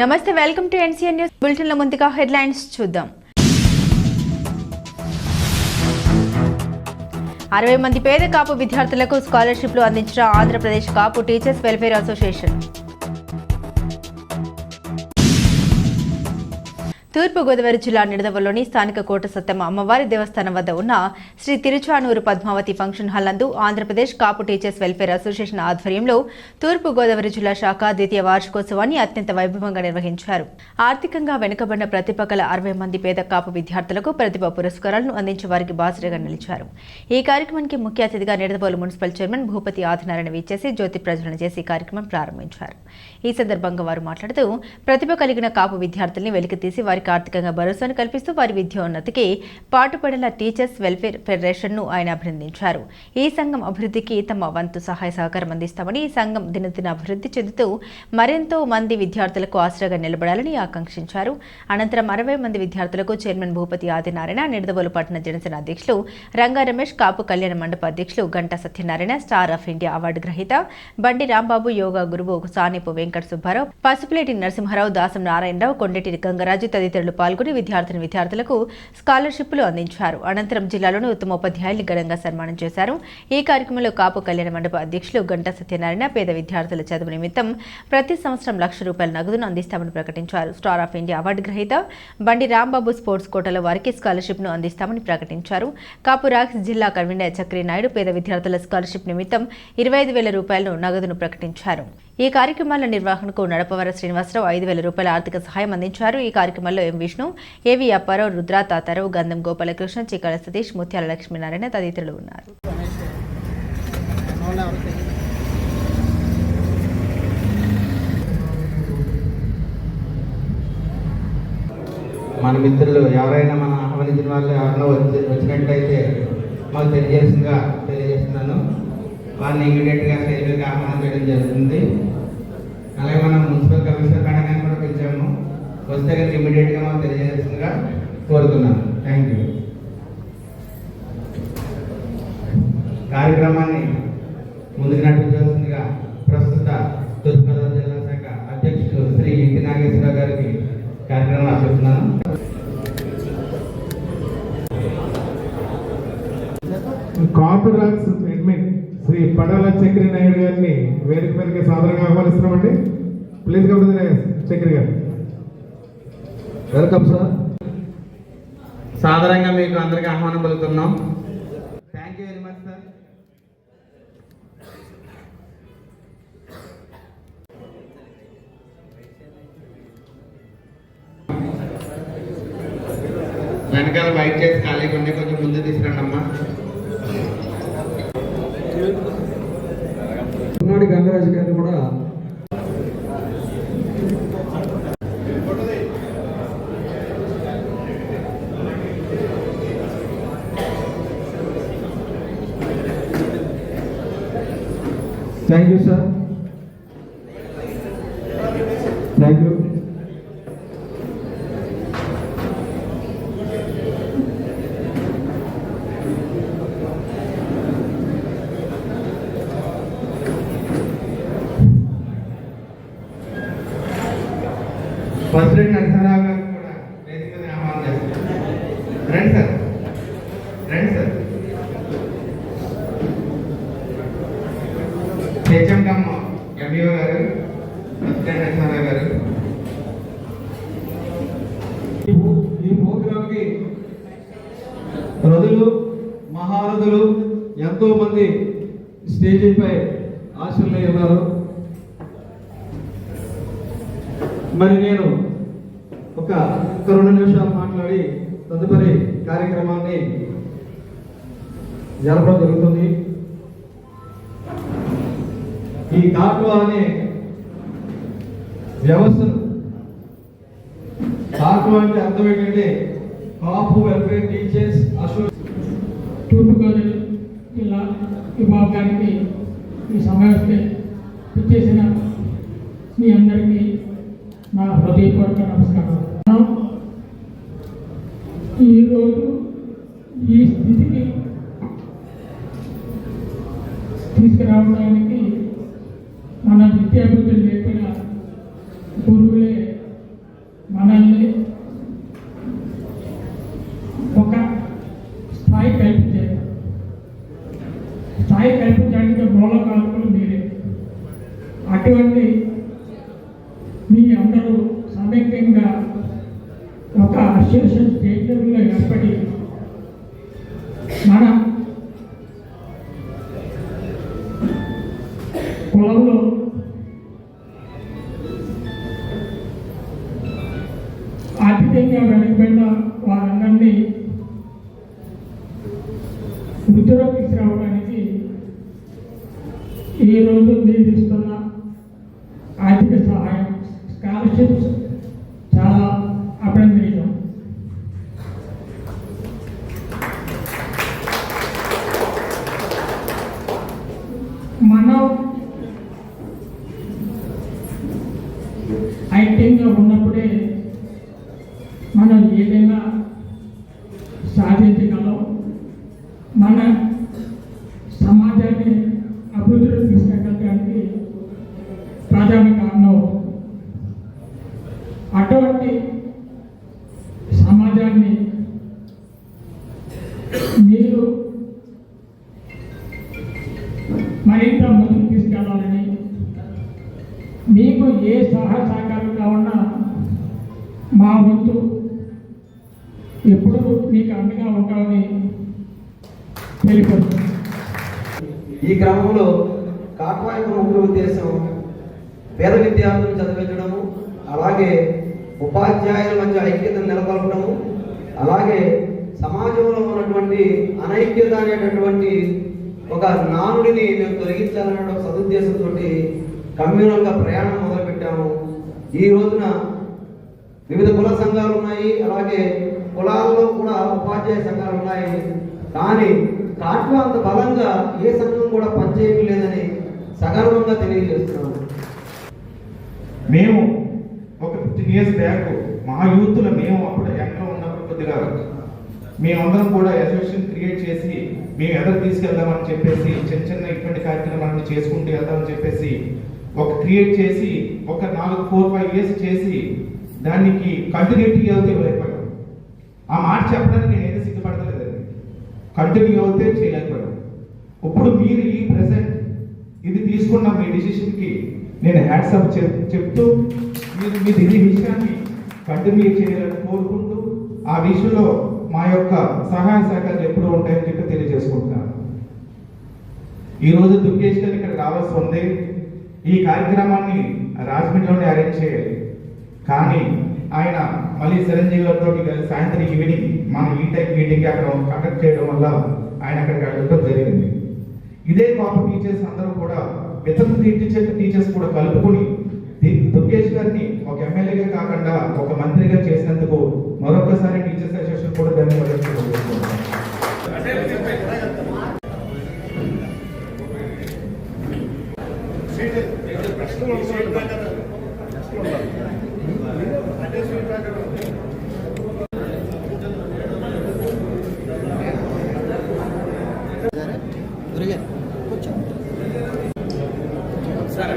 నమస్తే welcome to NCN news. బులెటిన్ల ముందుగా హెడ్లైన్స్ చూద్దాం. అరవై మంది పేద కాపు విద్యార్థులకు స్కాలర్షిప్లు అందించిన Andhra Pradesh Kapu teachers welfare association. Turpu Godavari జిల్లా నిడదవలోని స్థానిక కోట సత్తమ్మ అమ్మవారి దేవస్థానం వద్ద ఉన్న శ్రీ తిరుచానూరు పద్మావతి ఫంక్షన్ హాల్ నందు Andhra Pradesh Kapu teachers welfare association ఆధ్వర్యంలో తూర్పుగోదావరి జిల్లా శాఖ ద్వితీయ వార్షికోత్సవాన్ని అత్యంత వైభవంగా నిర్వహించారు. ఆర్థికంగా వెనుకబడిన ప్రతిభ కల అరవై మంది పేద కాపు విద్యార్థులకు ప్రతిభ పురస్కారాలను అందించే వారికి బాసరిగా నిలిచారు. ఈ కార్యక్రమానికి ముఖ్య అతిథిగా నిడదవోలు మున్సిపల్ చైర్మన్ భూపతి ఆదినారాయణ విచ్చేసి జ్యోతి ప్రజ్వలన చేసి కార్యక్రమం ప్రారంభించారు. ఈ సందర్భంగా వారు మాట్లాడుతూ ప్రతిభ కలిగిన కాపు విద్యార్థుల్ని వెలికితీసి వారికి ఆర్థికంగా భరోసాను కల్పిస్తూ వారి విద్యోన్నతికి పాటుపడేలా టీచర్స్ వెల్ఫేర్ ఫెడరేషన్ను ఆయన అభినందించారు. ఈ సంఘం అభివృద్ధికి తమ వంతు సహాయ సహకారం అందిస్తామని ఈ సంఘం దినదిన అభివృద్ధి చెందుతూ మరెంతో మంది విద్యార్థులకు ఆశ్రయంగా నిలబడాలని ఆకాంక్షించారు. అనంతరం అరవై మంది విద్యార్థులకు చైర్మన్ భూపతి ఆదినారాయణ నిడదవోలు పట్టణ జనసేన అధ్యక్షులు రంగా రమేష్ కాపు కళ్యాణ మండప అధ్యక్షులు Ganta Satyanarayana star of India award గ్రహీత బండి రాంబాబు యోగా గురువు సానిపు వెంకట సుబ్బారావు పసుపులేటి నరసింహారావు దాసం నారాయణరావు కొండటి గంగరాజు తదితరులు పాల్గొని విద్యార్థిని విద్యార్థులకు స్కాలర్షిప్లు అందించారు. అనంతరం జిల్లాలోని ఉత్తమ ఉపాధ్యాయులు ఘనంగా సన్మానం చేశారు. ఈ కార్యక్రమంలో కాపు కళ్యాణ మండప అధ్యక్షులు గంటా సత్యనారాయణ పేద విద్యార్థుల చదువు నిమిత్తం ప్రతి సంవత్సరం లక్ష రూపాయల నగదును అందిస్తామని ప్రకటించారు. స్టార్ ఆఫ్ ఇండియా అవార్డు గ్రహీత బండి రాంబాబు స్పోర్ట్స్ కోటల వారికి స్కాలర్షిప్ను అందిస్తామని ప్రకటించారు. కాపు రాక్స్ జిల్లా కన్వీనర్ చక్రి నాయుడు పేద విద్యార్థుల స్కాలర్షిప్ నిమిత్తం ఇరవై ఐదు వేల రూపాయలను నగదును ప్రకటించారు. ఈ కార్యక్రమాల నిర్వహణకు నడపవర శ్రీనివాసరావు ఐదు వేల రూపాయల ఆర్థిక సహాయం అందించారు. ఈ కార్యక్రమంలో ఎం విష్ణు ఏవి అప్పారావు రుద్రా తాతారావు గంధం గోపాలకృష్ణ చికాల సతీష్ ముత్యాల లక్ష్మీనారాయణ తదితరులు ఉన్నారు. మన మిత్రులు ఎవరైనా మన ఆహ్వానించిన వాళ్ళు ఎవరైనా వచ్చి వచ్చినట్టయితే మాకు తెలియజేసిందిగా తెలియజేస్తున్నాను. వారిని ఇమీడియట్గా సేవకి ఆహ్వానం చేయడం జరుగుతుంది. అలాగే మనం మున్సిపల్ కమిషనర్ కన్నా కూడా పిలిచాము. వస్తే కనుక ఇమీడియట్గా మనం తెలియజేసిందిగా కోరుతున్నాను. థ్యాంక్ యూ కార్యక్రమాన్ని ముందుకు నడిపించాల్సిందిగా ప్రస్తుత తూర్పుగోదావరి జిల్లా శాఖ అధ్యక్షుడు శ్రీ ఇంటి నాగేశ్వరరావు గారికి కార్యక్రమం అప్పచెప్తున్నాను. కాపు రాక్స్ శ్రీ పడాల చక్రి నాయుడు గారిని వేదిక మీదకి సాదరంగా ఆహ్వానిస్తున్నామండి. ప్లీజ్ కమ్ చక్రి గారు. వెల్కమ్ సార్ సాధారణంగా మీకు అందరికీ ఆహ్వానం పలుకుతున్నాం. Thank you very much sir వెనకాల వైట్ చేసి ఖాళీగా ఉండి కొంచెం ముందు తీసుకురండి అమ్మా ఉన్నాడు గారిని కూడా thank you sir thank you పత్రిక నరసింహరావు గారు కూడా వేదిక మీద ఆహ్వానం చేస్తున్నారు. రండి సార్. రండి సార్. తేజంకమ్మ ఎంఈఓ గారు పత్రిక నరసరావు గారు. ఈ ప్రోగ్రామ్కి రథులు మహారథులు ఎంతో మంది స్టేజీపై ఆశలై ఉన్నారు. మరి నేను ఒక ఒక రెండు నిమిషాలు మాట్లాడి తదుపరి కార్యక్రమాన్ని జరపడం జరుగుతుంది. ఈ కాటు అనే వ్యవస్థను కాపు అంటే అర్థం ఏంటంటే Kapu welfare teachers association Turpu Godavari జిల్లా విభాగానికి ఈ సమావేశం చేసిన మీ అందరికీ నా హృదయపూర్వక నమస్కారం ఈరోజు ఈ ఒక అసోసియేషన్ స్టేట్ లెవెల్లో ఏర్పడి మన పొలంలో ఆర్థికంగా వెనకబడిన వారందరినీ వృద్ధిలో తీసుకురావడానికి ఈరోజు మీరు ఇస్తున్న ఆర్థిక సహాయం స్కాలర్షిప్స్ చాలా అభినందనీయం మనం ఐక్యంగా ఉన్నప్పుడే మనం ఏదైనా సాధించగలం. మన సమాజాన్ని అభివృద్ధిలో తీసుకెళ్ళడానికి మరింత ముందుకు తీసుకెళ్ళాలని. మీకు ఏ సహాయ సహకారం కావాలన్నా మా వంతు ఎప్పుడు మీకు అండగా ఉంటామని తెలియపడుతుంది ఈ క్రమంలో కాట్వాయకు ముఖ్య ఉద్దేశం పేద విద్యార్థులను చదివించడము అలాగే ఉపాధ్యాయుల మధ్య ఐక్యతను నెలకొల్పడము అలాగే సమాజంలో ఉన్నటువంటి అనైక్యత అనేటటువంటి ఒక నానుడిని మేము తొలగించాలన్న ఒక సదుద్దేశంతో కమ్యూనల్గా ప్రయాణం మొదలుపెట్టాము. ఈ రోజున వివిధ కుల సంఘాలు ఉన్నాయి అలాగే కులాల్లో కూడా ఉపాధ్యాయ సంఘాలు ఉన్నాయి. కానీ కాట్వా అంత బలంగా ఏ సంఘం కూడా పనిచేయడం లేదని సగర్వంగా తెలియజేస్తున్నాము. మేము ఒక ఫిఫ్టీన్ ఇయర్స్ బ్యాక్ మా యూత్లో మేము అప్పుడు యంగ్లో ఉన్నప్పుడు కొద్దిగా మేమందరం కూడా అసోసియేషన్ క్రియేట్ చేసి మేము ఎదరు తీసుకెళ్దామని చెప్పేసి చిన్న చిన్న ఇటువంటి కార్యక్రమాలను చేసుకుంటూ వెళ్దామని చెప్పేసి ఒక క్రియేట్ చేసి ఒక నాలుగు ఫోర్ ఫైవ్ ఇయర్స్ చేసి దానికి కంటిన్యూటీ అవుతే ఇవ్వలేకపోయాం ఆ మాట చెప్పడానికి నేను ఏదో సిగ్గుపడతలేదండి కంటిన్యూ అవుతే చేయలేకపోయాం. ఇప్పుడు మీరు ఈ ప్రెసెంట్ ఇది తీసుకున్న మీ డిసిషన్కి నేను హ్యాట్సప్ చెప్తూ మీరు మీ ఇది విషయాన్ని కంటిన్యూ చేయాలని కోరుకుంటూ ఆ విషయంలో మా యొక్క సహాయ సహకారాలు ఎప్పుడు ఉంటాయని చెప్పి తెలియజేసుకుంటున్నాను. ఈరోజు రోజు దుర్గేష్ గారు ఇక్కడ రావాల్సి ఉంది. ఈ కార్యక్రమాన్ని రాజమండ్రిలోనే అరేంజ్ చేయాలి. కానీ ఆయన మళ్ళీ చిరంజీవి గారితో సాయంత్రం ఈవినింగ్ మన ఈ టైం మీటింగ్ అక్కడ కండక్ట్ చేయడం వల్ల ఆయన అక్కడికి వెళ్ళడం జరిగింది. ఇదే కాపు టీచర్స్ అందరూ కూడా ఇతర టీచర్ టీచర్స్ కూడా కలుపుకొని దుర్గేష్ గారిని ఒక ఎమ్మెల్యేగా కాకుండా ఒక మంత్రిగా చేసినందుకు మరొకసారి టీచర్స్ అసోసియేషన్ కూడా ధన్యవాదాలు తెలియజేస్తున్నాను. సరే